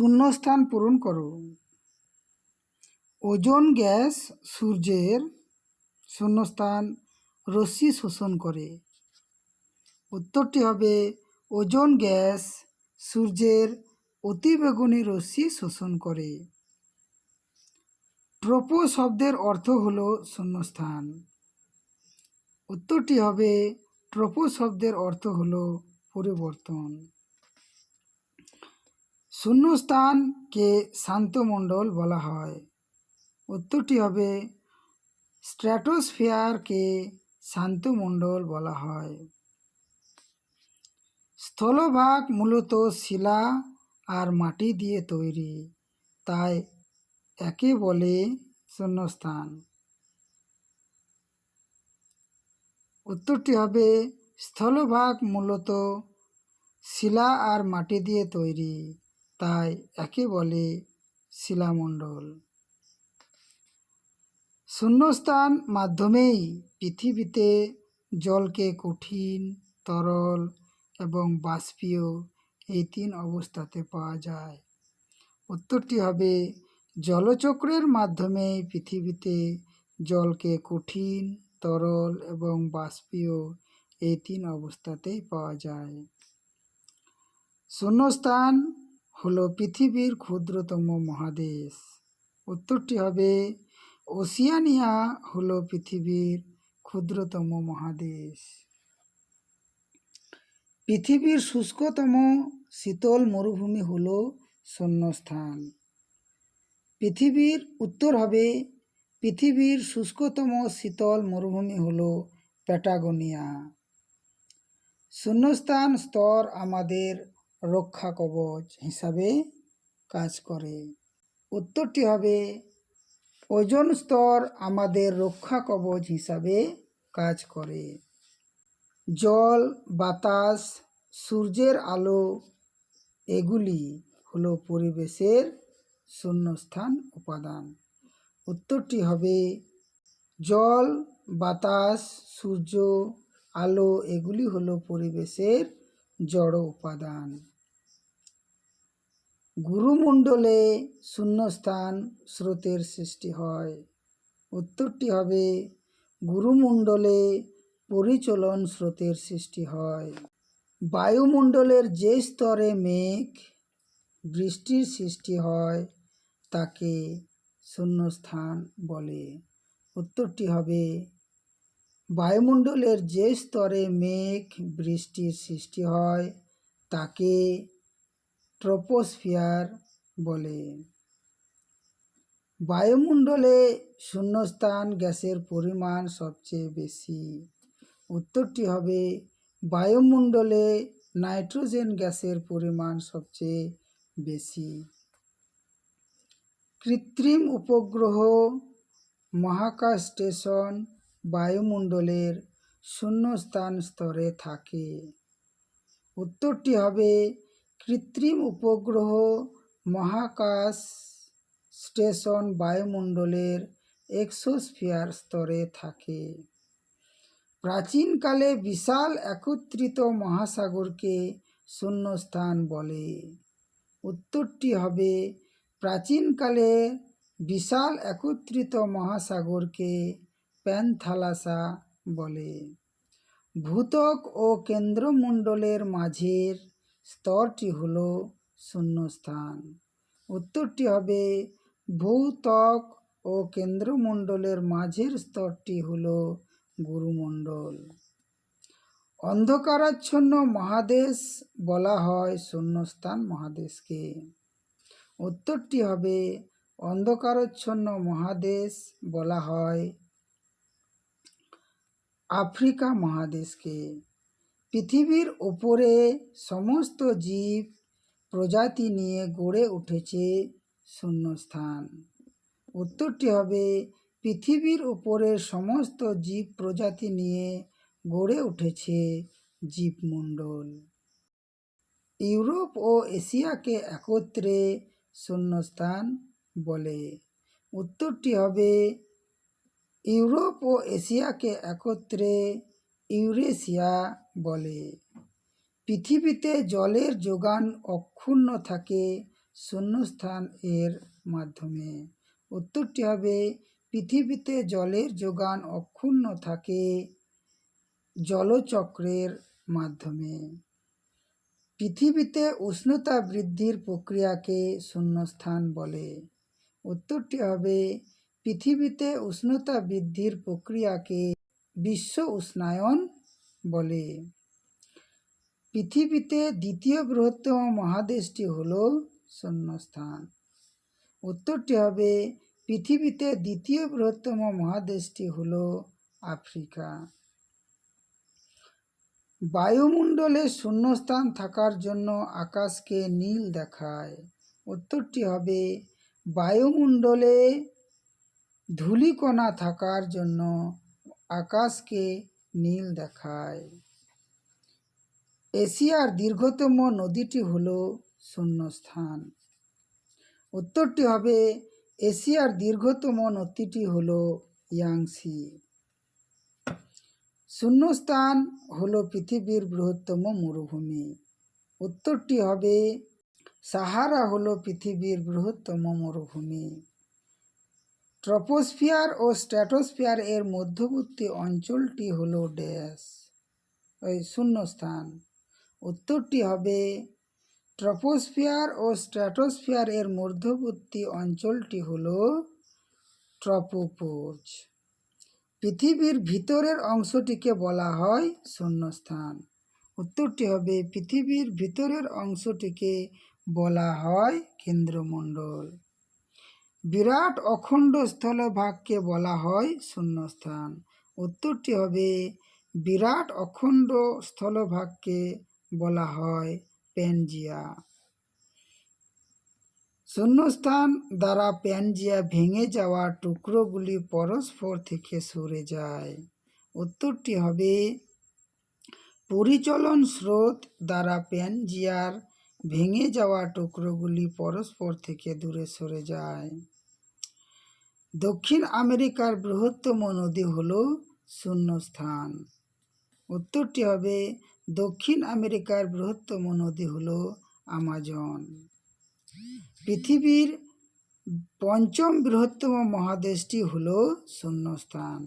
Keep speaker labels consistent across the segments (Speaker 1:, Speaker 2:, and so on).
Speaker 1: শূন্যস্থান পূরণ করো। ওজোন গ্যাস সূর্যের শূন্যস্থান রশ্মি শোষণ করে। উত্তরটি হবে, ওজোন গ্যাস সূর্যের অতিবেগুনি রশ্মি শোষণ করে। ট্রোপো শব্দের অর্থ হল শূন্যস্থান। উত্তরটি হবে, ট্রোপো শব্দের অর্থ হল পরিবর্তন। শূন্যস্থানকে শান্তমণ্ডল বলা হয়। উত্তরটি হবে স্ট্র্যাটোস্ফিয়ারকে শান্তমণ্ডল বলা হয়। স্থলভাগ মূলত শিলা আর মাটি দিয়ে তৈরি, তাই একে বলে শূন্যস্থান। উত্তরটি হবে স্থলভাগ মূলত শিলা আর মাটি দিয়ে তৈরি তাই একে বলে শিলামণ্ডল। শূন্যস্থান মাধ্যমেই পৃথিবীতে জলকে কঠিন, তরল এবং বাষ্পীয় এই তিন অবস্থাতে পাওয়া যায়। উত্তরটি হবে, জলচক্রের মাধ্যমে পৃথিবীতে জলকে কঠিন, তরল এবং বাষ্পীয় এই তিন অবস্থাতেই পাওয়া যায়। শূন্যস্থান হলো পৃথিবীর ক্ষুদ্রতম মহাদেশ। উত্তরটি হবে, ওসিয়ানিয়া হলো পৃথিবীর ক্ষুদ্রতম মহাদেশ। পৃথিবীর শুষ্কতম শীতল মরুভূমি হল শূন্যস্থান। পৃথিবীর উত্তর হবে, পৃথিবীর শুষ্কতম শীতল মরুভূমি হল প্যাটাগোনিয়া। শূন্যস্থান স্তর আমাদের রক্ষা কবচ হিসাবে কাজ করে। উত্তরটি হবে, ওজন স্তর আমাদের রক্ষা কবচ হিসাবে কাজ করে। জল, বাতাস, সূর্যের আলো, এগুলি হলো পরিবেশের শূন্যস্থান উপাদান। উত্তরটি হবে, জল, বাতাস, সূর্য, আলো, এগুলি হলো পরিবেশের জড় উপাদান। গুরুমণ্ডলে শূন্যস্থান স্রোতের সৃষ্টি হয়। উত্তরটি হবে, গুরুমণ্ডলে পরিচলন স্রোতের সৃষ্টি হয়। বায়ুমণ্ডলের যে স্তরে মেঘ, বৃষ্টির সৃষ্টি হয়, তাকে শূন্যস্থান বলে। উত্তরটি হবে, বায়ুমণ্ডলের যে স্তরে মেঘ, বৃষ্টির সৃষ্টি হয়, তাকে ট্রোপোস্ফিয়ার বলে। বায়ুমণ্ডলে শূন্যস্থান গ্যাসের পরিমাণ সবচেয়ে বেশি। উত্তরটি হবে, বায়ুমণ্ডলে নাইট্রোজেন গ্যাসের পরিমাণ সবচেয়ে বেশি। কৃত্রিম উপগ্রহ মহাকাশ স্টেশন বায়ুমণ্ডলের শূন্যস্থান স্তরে থাকে। উত্তরটি হবে কৃত্রিম উপগ্রহ মহাকাশ স্টেশন বায়ুমণ্ডলের এক্সোস্ফিয়ার স্তরে থাকে। প্রাচীনকালে বিশাল একত্রিত মহাসাগরকে শূন্যস্থান বলে। উত্তরটি হবে, প্রাচীনকালে বিশাল একত্রিত মহাসাগরকে প্যানথালাসা বলে। ভূতক ও কেন্দ্রমণ্ডলের মাঝের স্তরটি হল শূন্যস্থান। উত্তরটি হবে ভূত্বক ও কেন্দ্রমণ্ডলের মাঝের স্তরটি হল গুরুমণ্ডল। অন্ধকারাচ্ছন্ন মহাদেশ বলা হয় শূন্যস্থান মহাদেশকে। উত্তরটি হবে অন্ধকারাচ্ছন্ন মহাদেশ বলা হয় আফ্রিকা মহাদেশকে। পৃথিবীর ওপরে সমস্ত জীব প্রজাতি নিয়ে গড়ে উঠেছে শূন্যস্থান। উত্তরটি হবে, পৃথিবীর উপরে সমস্ত জীব প্রজাতি নিয়ে গড়ে উঠেছে জীবমণ্ডল। ইউরোপ ও এশিয়াকে একত্রে শূন্যস্থান বলে। উত্তরটি হবে, ইউরোপ ও এশিয়াকে একত্রে ইউরেশিয়া বলে, পৃথিবীতে জলের যোগান অক্ষুণ্ণ থাকে শূন্যস্থান এর মাধ্যমে। উত্তরটি হবে, পৃথিবীতে জলের যোগান অক্ষুণ্ণ থাকে জলচক্রের মাধ্যমে। পৃথিবীতে উষ্ণতা বৃদ্ধির প্রক্রিয়াকে শূন্যস্থান বলে। উত্তরটি হবে, পৃথিবীতে উষ্ণতা বৃদ্ধির প্রক্রিয়াকে বিশ্ব উষ্ণায়ন বলে, পৃথিবীতে দ্বিতীয় বৃহত্তম মহাদেশটি হল শূন্যস্থান। উত্তরটি হবে, পৃথিবীতে দ্বিতীয় বৃহত্তম মহাদেশটি হল আফ্রিকা। বায়ুমণ্ডলে শূন্যস্থান থাকার জন্য আকাশকে নীল দেখায়। উত্তরটি হবে, বায়ুমণ্ডলে ধূলিকণা থাকার জন্য আকাশকে নীল দেখায়। এশিয়ার দীর্ঘতম নদীটি হল শূন্যস্থান। উত্তরটি হবে, এশিয়ার দীর্ঘতম নদীটি হল ইয়াংসি। শূন্যস্থান হল পৃথিবীর বৃহত্তম মরুভূমি। উত্তরটি হবে, সাহারা হল পৃথিবীর বৃহত্তম মরুভূমি। ট্রপোস্ফিয়ার ও স্ট্র্যাটোস্ফিয়ার এর মধ্যবর্তী অঞ্চলটি হল ড্যাশ, ওই শূন্যস্থান। উত্তরটি হবে ট্রপোস্ফিয়ার ও স্ট্র্যাটোস্ফিয়ার এর মধ্যবর্তী অঞ্চলটি হল ট্রপোপোজ। পৃথিবীর ভিতরের অংশটিকে বলা হয় শূন্যস্থান। উত্তরটি হবে পৃথিবীর ভিতরের অংশটিকে বলা হয় কেন্দ্রমণ্ডল। বিরাট অখণ্ড স্থলভাগকে বলা হয় শূন্যস্থান। উত্তরটি হবে বিরাট অখণ্ড স্থলভাগকে বলা হয় প্যানজিয়া। শূন্যস্থান দ্বারা প্যানজিয়া ভেঙে যাওয়া টুকরোগুলি পরস্পর থেকে সরে যায়। উত্তরটি হবে পরিচলন স্রোত দ্বারা প্যানজিয়ার ভেঙে যাওয়া টুকরোগুলি পরস্পর থেকে দূরে সরে যায়। দক্ষিণ আমেরিকার বৃহত্তম নদী হল শূন্যস্থান। উত্তরটি হবে দক্ষিণ আমেরিকার বৃহত্তম নদী হল আমাজন। পৃথিবীর পঞ্চম বৃহত্তম মহাদেশটি হল শূন্যস্থান।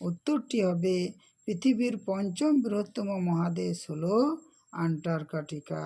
Speaker 1: উত্তরটি হবে পৃথিবীর পঞ্চম বৃহত্তম মহাদেশ হল আন্টার্কটিকা।